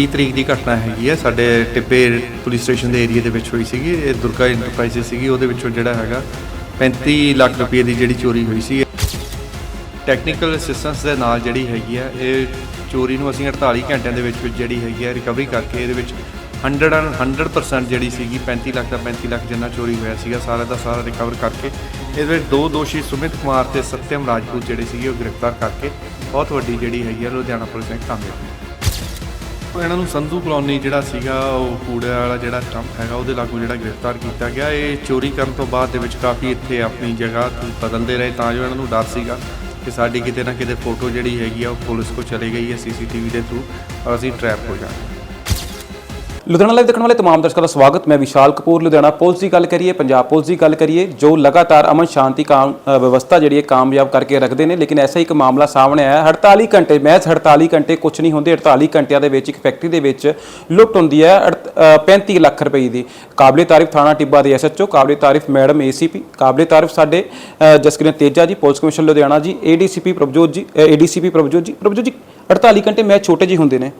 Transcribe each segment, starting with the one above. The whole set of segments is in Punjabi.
30 ਤਰੀਕ ਦੀ ਘਟਨਾ ਹੈਗੀ ਹੈ। ਸਾਡੇ ਟਿੱਬੇ ਪੁਲਿਸ ਸਟੇਸ਼ਨ ਦੇ ਏਰੀਆ ਦੇ ਵਿੱਚ ਹੋਈ ਸੀਗੀ। ਇਹ ਦੁਰਗਾ ਇੰਟਰਪ੍ਰਾਈਜ਼ਸ ਸੀਗੀ। ਉਹਦੇ ਵਿੱਚੋਂ ਜਿਹੜਾ ਹੈਗਾ 35 ਲੱਖ ਰੁਪਏ ਦੀ ਜਿਹੜੀ ਚੋਰੀ ਹੋਈ ਸੀ। ਟੈਕਨੀਕਲ ਅਸਿਸਟੈਂਸ ਦੇ ਨਾਲ ਜਿਹੜੀ ਹੈਗੀ ਆ, ਇਹ ਚੋਰੀ ਨੂੰ ਅਸੀਂ 48 ਘੰਟਿਆਂ ਦੇ ਵਿੱਚ ਵਿੱਚ ਜਿਹੜੀ ਹੈਗੀ ਆ ਰਿਕਵਰੀ ਕਰਕੇ ਇਹਦੇ ਵਿੱਚ 100 ਐਂਡ 100% ਜਿਹੜੀ ਸੀਗੀ 35 ਲੱਖ ਦਾ 35 ਲੱਖ ਜਿੰਨਾ ਚੋਰੀ ਹੋਇਆ ਸੀਗਾ, ਸਾਰਾ ਦਾ ਸਾਰਾ ਰਿਕਵਰ ਕਰਕੇ ਇਹਦੇ ਵਿੱਚ ਦੋ ਦੋਸ਼ੀ ਸੁਮਿਤ ਕੁਮਾਰ ਤੇ ਸਤਿਅਮ ਰਾਜਪੂਤ ਜਿਹੜੇ ਸੀਗੇ, ਉਹ ਗ੍ਰਿਫਤਾਰ ਕਰਕੇ ਬਹੁਤ ਵੱਡੀ ਜਿਹੜੀ ਹੈਗੀ ਆ, ਲੁਧਿਆਣਾ ਪੁਲਿਸ ਨੇ ਕਾਮਯਾਬੀ ਇਹਨਾਂ ਨੂੰ ਸੰਧੂ ਕਲੋਨੀ ਜਿਹੜਾ ਸੀਗਾ, ਉਹ ਕੂੜੇ ਵਾਲਾ ਜਿਹੜਾ ਟੰਪ ਹੈਗਾ, ਉਹਦੇ ਲਾਗੂ ਜਿਹੜਾ ਗ੍ਰਿਫਤਾਰ ਕੀਤਾ ਗਿਆ। ਇਹ ਚੋਰੀ ਕਰਨ ਤੋਂ ਬਾਅਦ ਦੇ ਵਿੱਚ ਕਾਫੀ ਇੱਥੇ ਆਪਣੀ ਜਗ੍ਹਾ ਬਦਲਦੇ ਰਹੇ, ਤਾਂ ਜੋ ਇਹਨਾਂ ਨੂੰ ਡਰ ਸੀਗਾ ਕਿ ਸਾਡੀ ਕਿਤੇ ਨਾ ਕਿਤੇ ਫੋਟੋ ਜਿਹੜੀ ਹੈਗੀ ਆ, ਉਹ ਪੁਲਿਸ ਕੋ ਚਲੇ ਗਈ ਹੈ, ਸੀਸੀਟੀਵੀ ਦੇ ਥਰੂ ਅਸੀਂ ਟਰੈਪ ਹੋ ਜਾਵਾਂਗੇ। ਲੁਧਿਆਣਾ ਲਾਈਵ ਦੇਖਣ ਵਾਲੇ तमाम ਦਰਸ਼ਕਾਂ ਦਾ ਸਵਾਗਤ ਮੈਂ ਵਿਸ਼ਾਲ ਕਪੂਰ ਲੁਧਿਆਣਾ ਪੁਲਿਸ ਦੀ ਗੱਲ ਕਰੀਏ ਪੰਜਾਬ ਪੁਲਿਸ ਦੀ ਗੱਲ ਕਰੀਏ ਜੋ ਲਗਾਤਾਰ ਅਮਨ ਸ਼ਾਂਤੀ ਕਾਮ ਅ, ਵਿਵਸਥਾ ਜਿਹੜੀ ਹੈ ਕਾਮਯਾਬ ਕਰਕੇ ਰੱਖਦੇ ਨੇ ਲੇਕਿਨ ਐਸਾ ਇੱਕ ਮਾਮਲਾ ਸਾਹਮਣੇ ਆਇਆ ਹੈ 48 ਘੰਟੇ ਮੈਚ 48 ਘੰਟੇ ਕੁਝ ਨਹੀਂ ਹੁੰਦੇ 48 ਘੰਟਿਆਂ ਦੇ ਵਿੱਚ ਇੱਕ ਫੈਕਟਰੀ ਦੇ ਵਿੱਚ ਲੁੱਟ ਹੁੰਦੀ ਹੈ ਅੜਤ- ਅ, 35 ਲੱਖ ਰੁਪਏ ਦੀ ਕਾਬਲੇ ਤਾਰੀਫ ਥਾਣਾ ਟਿੱਬਾ ਦੇ ਐਸਐਚਓ ਕਾਬਲੇ ਤਾਰੀਫ ਮੈਡਮ ਏਸੀਪੀ ਕਾਬਲੇ ਤਾਰੀਫ ਸਾਡੇ ਅ, ਜਸਕਿਰਨ ਤੇਜਾ ਜੀ ਪੁਲਿਸ ਕਮਿਸ਼ਨ ਲੁਧਿਆਣਾ ਜੀ ਏਡੀਸੀਪੀ ਪ੍ਰਭਜੋਤ ਜੀ ਏਡੀਸੀਪੀ ਪ੍ਰਭਜੋਤ ਜੀ ਪ੍ਰਭਜੋਤ ਜੀ 48 ਘੰਟੇ ਮੈਚ ਛੋਟੇ ਜਿਹੇ ਹੁੰਦੇ ਨੇ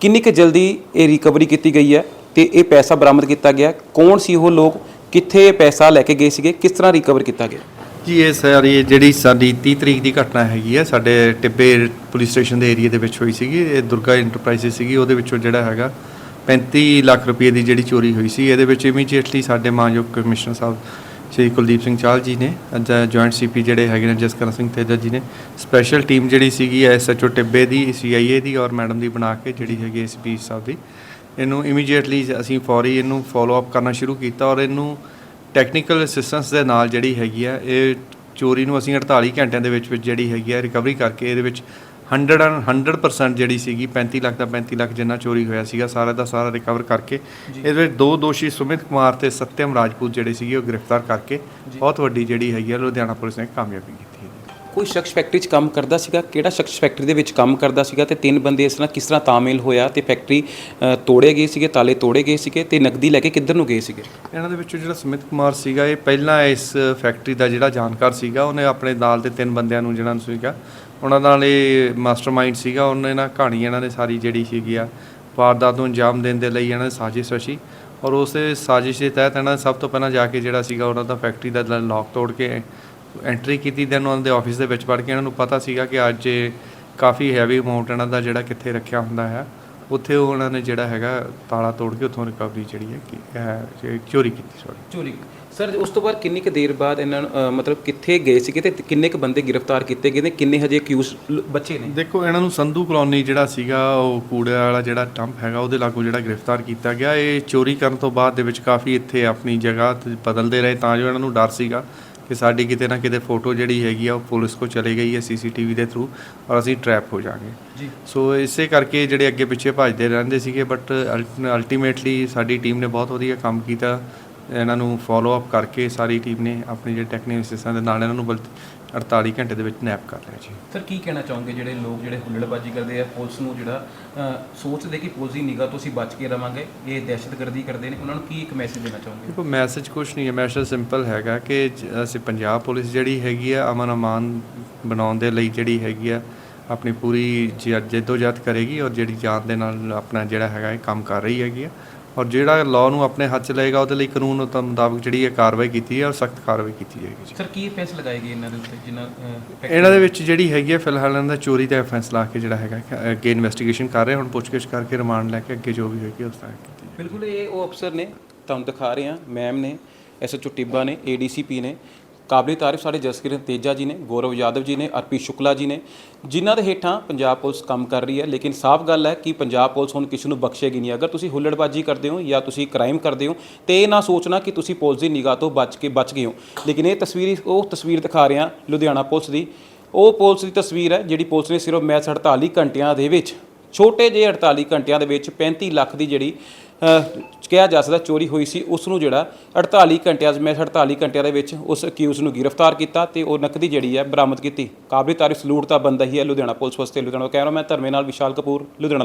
ਕਿੰਨੀ ਕੁ ਜਲਦੀ ਇਹ ਰਿਕਵਰੀ ਕੀਤੀ ਗਈ ਹੈ ਤੇ ਇਹ ਪੈਸਾ ਬਰਾਮਦ ਕੀਤਾ ਗਿਆ? ਕੌਣ ਸੀ ਉਹ ਲੋਕ? ਕਿੱਥੇ ਇਹ ਪੈਸਾ ਲੈ ਕੇ ਗਏ ਸੀਗੇ? ਕਿਸ ਤਰ੍ਹਾਂ ਰਿਕਵਰ ਕੀਤਾ ਗਿਆ? ਜੀ, ਇਹ ਸਾਰੀ ਜਿਹੜੀ ਸਾਡੀ 30 ਤਰੀਕ ਦੀ ਘਟਨਾ ਹੈਗੀ ਹੈ, ਸਾਡੇ ਟਿੱਬੇ ਪੁਲਿਸ ਸਟੇਸ਼ਨ ਦੇ ਏਰੀਆ ਦੇ ਵਿੱਚ ਹੋਈ ਸੀਗੀ। ਇਹ ਦੁਰਗਾ ਇੰਟਰਪ੍ਰਾਈਜ਼ਸ ਸੀਗੀ, ਉਹਦੇ ਵਿੱਚੋਂ ਜਿਹੜਾ ਹੈਗਾ 35 ਲੱਖ ਰੁਪਏ ਦੀ ਜਿਹੜੀ ਚੋਰੀ ਹੋਈ ਸੀ। ਇਹਦੇ ਵਿੱਚ ਇਮੀਡੀਏਟਲੀ ਸਾਡੇ ਮਾਨਯੋਗ ਕਮਿਸ਼ਨਰ ਸਾਹਿਬ ਸ਼੍ਰੀ ਕੁਲਦੀਪ ਸਿੰਘ ਚਾਹਲ ਜੀ ਨੇ ਅੱਜ ਜੁਆਇੰਟ ਸੀਪੀ ਜਿਹੜੇ ਹੈਗੇ ਨੇ ਜਸਕਰਨ ਸਿੰਘ ਤੇਜਾ ਜੀ ਨੇ ਸਪੈਸ਼ਲ ਟੀਮ ਜਿਹੜੀ ਸੀਗੀ ਐਸਐਚਓ ਟਿੱਬੇ ਦੀ ਸੀਆਈਏ ਦੀ ਔਰ ਮੈਡਮ ਦੀ ਬਣਾ ਕੇ ਜਿਹੜੀ ਹੈਗੀ ਐਸਪੀ ਸਾਹਿਬ ਦੀ। ਇਹਨੂੰ ਇਮੀਡੀਏਟਲੀ ਅਸੀਂ ਫੌਰੀ ਇਹਨੂੰ ਫੋਲੋ ਅਪ ਕਰਨਾ ਸ਼ੁਰੂ ਕੀਤਾ ਔਰ ਇਹਨੂੰ ਟੈਕਨੀਕਲ ਅਸਿਸਟੈਂਸ ਦੇ ਨਾਲ ਜਿਹੜੀ ਹੈਗੀ ਆ ਇਹ ਚੋਰੀ ਨੂੰ ਅਸੀਂ 48 ਘੰਟਿਆਂ ਦੇ ਵਿੱਚ ਵਿੱਚ ਜਿਹੜੀ ਹੈਗੀ ਆ ਰਿਕਵਰੀ ਕਰਕੇ ਇਹਦੇ ਵਿੱਚ 100 ਐਂਡ 100% ਜਿਹੜੀ ਸੀਗੀ 35 ਲੱਖ ਦਾ 35 ਲੱਖ ਜਿੰਨਾ ਚੋਰੀ ਹੋਇਆ ਸੀਗਾ ਸਾਰਾ ਦਾ ਸਾਰਾ ਰਿਕਵਰ ਕਰਕੇ ਇਹਦੇ ਵਿੱਚ ਦੋ ਦੋਸ਼ੀ ਸੁਮਿਤ ਕੁਮਾਰ ਤੇ ਸਤਿਅਮ ਰਾਜਪੂਤ ਜਿਹੜੇ ਸੀਗੇ ਉਹ ਗ੍ਰਿਫਤਾਰ ਕਰਕੇ ਬਹੁਤ ਵੱਡੀ ਜਿਹੜੀ ਹੈਗੀ ਆ ਲੁਧਿਆਣਾ ਪੁਲਿਸ ਨੇ ਕਾਮਯਾਬੀ ਕੀਤੀ ਹੈ। ਕੋਈ ਸ਼ਖਸ ਫੈਕਟਰੀ 'ਚ ਕੰਮ ਕਰਦਾ ਸੀਗਾ? ਕਿਹੜਾ ਸ਼ਖਸ ਫੈਕਟਰੀ ਦੇ ਵਿੱਚ ਕੰਮ ਕਰਦਾ ਸੀਗਾ ਤੇ ਤਿੰਨ ਬੰਦੇ ਇਸ ਨਾਲ ਕਿਸ ਤਰ੍ਹਾਂ ਤਾਮਿਲ ਹੋਇਆ ਤੇ ਫੈਕਟਰੀ ਤੋੜੇ ਗਏ ਸੀਗੇ ਤਾਲੇ ਤੋੜੇ ਗਏ ਸੀਗੇ ਤੇ ਨਕਦੀ ਲੈ ਕੇ ਕਿੱਧਰ ਨੂੰ ਗਏ ਸੀਗੇ? ਇਹਨਾਂ ਦੇ ਵਿੱਚੋਂ ਜਿਹੜਾ ਸੁਮਿਤ ਕੁਮਾਰ ਸੀਗਾ ਇਹ ਪਹਿਲਾਂ ਇਸ ਫੈਕਟਰੀ ਦਾ ਜਿਹੜਾ ਜਾਣਕਾਰ ਸੀਗਾ ਉਹਨੇ ਆਪਣੇ ਨਾਲ ਦੇ ਤਿੰਨ ਬੰਦਿਆਂ ਨੂੰ ਜਿਹੜਾ ਸੀਗਾ ਉਹਨਾਂ ਨਾਲ ਇਹ ਮਾਸਟਰਮਾਈਂਡ ਸੀਗਾ, ਉਹਨੇ ਨਾ ਕਹਾਣੀ ਇਹਨਾਂ ਨੇ ਸਾਰੀ ਜਿਹੜੀ ਸੀਗੀ ਆ, ਵਾਰਦਾਤ ਨੂੰ ਅੰਜਾਮ ਦੇਣ ਦੇ ਲਈ ਇਹਨਾਂ ਨੇ ਸਾਜ਼ਿਸ਼ ਰਚੀ ਔਰ ਉਸੇ ਸਾਜ਼ਿਸ਼ ਦੇ ਤਹਿਤ ਇਹਨਾਂ ਨੇ ਸਭ ਤੋਂ ਪਹਿਲਾਂ ਜਾ ਕੇ ਜਿਹੜਾ ਸੀਗਾ ਉਹਨਾਂ ਦਾ ਫੈਕਟਰੀ ਦਾ ਲੌਕ ਤੋੜ ਕੇ ਐਂਟਰੀ ਕੀਤੀ ਦੈਨ ਉਹਨਾਂ ਦੇ ਆਫਿਸ ਦੇ ਵਿੱਚ ਵੜ ਕੇ ਇਹਨਾਂ ਨੂੰ ਪਤਾ ਸੀਗਾ ਕਿ ਅੱਜ ਕਾਫੀ ਹੈਵੀ ਅਮਾਉਂਟ ਇਹਨਾਂ ਦਾ ਜਿਹੜਾ ਕਿੱਥੇ ਰੱਖਿਆ ਹੁੰਦਾ ਹੈ। ਉੱਥੇ ਉਹ ਉਹਨਾਂ ਨੇ ਜਿਹੜਾ ਹੈਗਾ ਤਾਲਾ ਤੋੜ ਕੇ ਉੱਥੋਂ ਰਿਕਵਰੀ ਜਿਹੜੀ ਹੈ ਕੀ ਚੋਰੀ ਕੀਤੀ ਸੌਰੀ ਚੋਰੀ ਸਰ ਉਸ ਤੋਂ ਬਾਅਦ ਕਿੰਨੀ ਕੁ ਦੇਰ ਬਾਅਦ ਇਹਨਾਂ ਨੂੰ ਮਤਲਬ ਕਿੱਥੇ ਗਏ ਸੀਗੇ ਤੇ ਕਿੰਨੇ ਕੁ ਬੰਦੇ ਗ੍ਰਿਫਤਾਰ ਕੀਤੇ ਗਏ ਨੇ? ਕਿੰਨੇ ਹਜੇ ਅਕਿਊਜ਼ ਬੱਚੇ ਨੇ? ਦੇਖੋ ਇਹਨਾਂ ਨੂੰ ਸੰਧੂ ਕਲੋਨੀ ਜਿਹੜਾ ਸੀਗਾ ਉਹ ਕੂੜੇ ਵਾਲਾ ਜਿਹੜਾ ਟੰਪ ਹੈਗਾ ਉਹਦੇ ਲਾਗੂ ਜਿਹੜਾ ਗ੍ਰਿਫਤਾਰ ਕੀਤਾ ਗਿਆ। ਇਹ ਚੋਰੀ ਕਰਨ ਤੋਂ ਬਾਅਦ ਦੇ ਵਿੱਚ ਕਾਫੀ ਇੱਥੇ ਆਪਣੀ ਜਗ੍ਹਾ ਬਦਲਦੇ ਰਹੇ ਤਾਂ ਜੋ ਇਹਨਾਂ ਨੂੰ ਡਰ ਸੀਗਾ। ਕਿ ਸਾਡੀ ਕਿਤੇ ਨਾ ਕਿਤੇ ਫੋਟੋ ਜਿਹੜੀ ਹੈਗੀ ਆ ਉਹ ਪੁਲਿਸ ਕੋ ਚਲੇ ਗਈ ਹੈ ਸੀਸੀਟੀਵੀ ਦੇ ਥਰੂ ਔਰ ਅਸੀਂ ਟਰੈਪ ਹੋ ਜਾਾਂਗੇ ਜੀ। ਸੋ ਇਸੇ ਕਰਕੇ ਜਿਹੜੇ ਅੱਗੇ ਪਿੱਛੇ ਭੱਜਦੇ ਰਹਿੰਦੇ ਸੀਗੇ ਬਟ ਅਲਟੀਮੇਟਲੀ ਸਾਡੀ ਟੀਮ ਨੇ ਬਹੁਤ ਵਧੀਆ ਕੰਮ ਕੀਤਾ। ਇਹਨਾਂ ਨੂੰ ਫੋਲੋ ਅਪ ਕਰਕੇ ਸਾਰੀ ਟੀਮ ਨੇ ਆਪਣੀ ਜਿਹੜੇ ਟੈਕਨੀਕਲ ਸਿਸਟਮ ਦੇ ਨਾਲ ਇਹਨਾਂ ਨੂੰ 48 ਘੰਟੇ ਦੇ ਵਿੱਚ ਨੈਪ ਕਰ ਲਿਆ ਜੀ। ਸਰ ਕੀ ਕਹਿਣਾ ਚਾਹੋਗੇ? ਜਿਹੜੇ ਲੋਕ ਜਿਹੜੇ ਹੁੱਲੜਬਾਜ਼ੀ ਕਰਦੇ ਆ ਪੁਲਿਸ ਨੂੰ ਜਿਹੜਾ ਅ, ਸੋਚਦੇ ਕਿ ਪੁਲਿਸ ਦੀ ਨਿਗਾਹ ਤੋਂ ਅਸੀਂ ਬਚ ਕੇ ਰਵਾਂਗੇ ਇਹ ਦਹਿਸ਼ਤਗਰਦੀ ਕਰਦੇ ਨੇ ਉਹਨਾਂ ਨੂੰ ਕੀ ਇੱਕ ਮੈਸੇਜ ਦੇਣਾ ਚਾਹੋਗੇ? ਦੇਖੋ ਮੈਸੇਜ ਕੁਝ ਨਹੀਂ ਹੈ। ਮੈਸੇਜ ਸਿੰਪਲ ਹੈਗਾ ਕਿ ਜ- ਅਸੀਂ ਪੰਜਾਬ ਪੁਲਿਸ ਜਿਹੜੀ ਹੈਗੀ ਆ ਅਮਨ ਅਮਾਨ ਬਣਾਉਣ ਦੇ ਲਈ ਜਿਹੜੀ ਹੈਗੀ ਆ ਆਪਣੀ ਪੂਰੀ ਜਦੋਜਹਦ ਕਰੇਗੀ ਔਰ ਜਿਹੜੀ ਜਾਨ ਦੇ ਨਾਲ ਆਪਣਾ ਜਿਹੜਾ ਹੈਗਾ ਇਹ ਕੰਮ ਕਰ ਰਹੀ ਹੈਗੀ ਆ। ਔਰ ਜਿਹੜਾ ਲਾਅ ਨੂੰ ਆਪਣੇ ਹੱਥ 'ਚ ਲਏਗਾ ਉਹਦੇ ਲਈ ਕਾਨੂੰਨ ਦੇ ਮੁਤਾਬਕ ਜਿਹੜੀ ਹੈ ਕਾਰਵਾਈ ਕੀਤੀ ਹੈ ਔਰ ਸਖਤ ਕਾਰਵਾਈ ਕੀਤੀ ਜਾਏਗੀ ਜੀ ਸਰ ਕੀ ਪੈਸੇ ਲਗਾਏ ਗਏ ਇਹਨਾਂ ਦੇ ਉੱਤੇ ਜਿਨ੍ਹਾਂ ਇਹਨਾਂ ਦੇ ਵਿੱਚ ਜਿਹੜੀ ਹੈਗੀ ਹੈ ਫਿਲਹਾਲ ਇਹਨਾਂ ਦਾ ਚੋਰੀ ਦਾ ਅਫੈਂਸ ਲਾ ਕੇ ਜਿਹੜਾ ਹੈਗਾ ਕਿ ਅੱਗੇ ਇਨਵੈਸਟੀਗੇਸ਼ਨ ਕਰ ਰਹੇ ਹੁਣ ਪੁੱਛਗਿੱਛ ਕਰਕੇ ਰਿਮਾਂਡ ਲੈ ਕੇ ਅੱਗੇ ਜੋ ਵੀ ਹੋਏਗੀ ਉਸ ਤਰ੍ਹਾਂ ਕੀਤੀ ਜਾਏਗੀ। ਬਿਲਕੁਲ ਇਹ ਉਹ ਅਫਸਰ ਨੇ ਤੁਹਾਨੂੰ ਦਿਖਾ ਰਹੇ ਹਾਂ ਮੈਮ ਨੇ ਐਸਐਚਓ ਟਿੱਬਾ ਨੇ ਏਡੀਸੀਪੀ ਨੇ ਕਾਬਲੇ ਤਾਰੀਫ ਸਾਡੇ ਜਸਕਿਰਨ ਤੇਜਾ ਜੀ ਨੇ, ਗੌਰਵ ਯਾਦਵ ਜੀ ਨੇ, ਅਰਪੀ ਸ਼ੁਕਲਾ ਜੀ ਨੇ। ਜਿਨ੍ਹਾਂ ਦੇ ਹੇਠਾਂ ਪੰਜਾਬ ਪੁਲਿਸ ਕੰਮ ਕਰ ਰਹੀ ਹੈ, ਲੇਕਿਨ ਸਾਫ਼ ਗੱਲ ਹੈ ਕਿ ਪੰਜਾਬ ਪੁਲਿਸ ਹੁਣ ਕਿਸੇ ਨੂੰ ਬਖਸ਼ੇਗੀ ਨਹੀਂ। ਅਗਰ ਤੁਸੀਂ ਹੁੱਲੜਬਾਜ਼ੀ ਕਰਦੇ ਹੋ ਜਾਂ ਤੁਸੀਂ ਕ੍ਰਾਈਮ ਕਰਦੇ ਹੋ, ਤੇ ਇਹ ਨਾ ਸੋਚਣਾ ਕਿ ਤੁਸੀਂ ਪੁਲਿਸ ਦੀ ਨਿਗਾਹ ਤੋਂ ਬਚ ਕੇ ਬਚ ਗਏ ਹੋ। ਲੇਕਿਨ ਇਹ ਤਸਵੀਰ ਉਹ ਤਸਵੀਰ ਦਿਖਾ ਰਿਹਾ ਲੁਧਿਆਣਾ ਪੁਲਿਸ ਦੀ। ਉਹ ਪੁਲਿਸ ਦੀ ਤਸਵੀਰ ਹੈ ਜਿਹੜੀ ਪੁਲਿਸ ਨੇ ਸਿਰਫ ਮੈਚ 48 ਘੰਟਿਆਂ ਦੇ ਵਿੱਚ, ਛੋਟੇ ਜਿਹੇ 48 ਘੰਟਿਆਂ ਦੇ ਵਿੱਚ 35 ਲੱਖ ਦੀ ਜਿਹੜੀ ਕਿਹਾ ਜਾ ਸਕਦਾ ਚੋਰੀ ਹੋਈ ਸੀ ਉਸ ਨੂੰ ਜਿਹੜਾ 48 ਘੰਟਿਆਂ ਮੈਂ 48 ਘੰਟਿਆਂ ਦੇ ਵਿੱਚ ਉਸ ਅਕਿਊਜ਼ ਨੂੰ ਗ੍ਰਿਫਤਾਰ ਕੀਤਾ ਤੇ ਉਹ ਨਕਦੀ ਜਿਹੜੀ ਹੈ ਬਰਾਮਦ ਕੀਤੀ। ਕਾਬਲੇ ਤਾਰੀਫ ਸਲੂਟ ਤਾਂ ਬੰਦਾ ਹੀ ਹੈ, ਲੁਧਿਆਣਾ ਪੁਲਿਸ ਵਾਸਤੇ ਲੁਧਿਆਣਾ ਕੈਮਰਾਮੈਨ ਧਰਮੇ ਨਾਲ ਵਿਸ਼ਾਲ ਕਪੂਰ, ਲੁਧਿਆਣਾ ਲਾਈਵ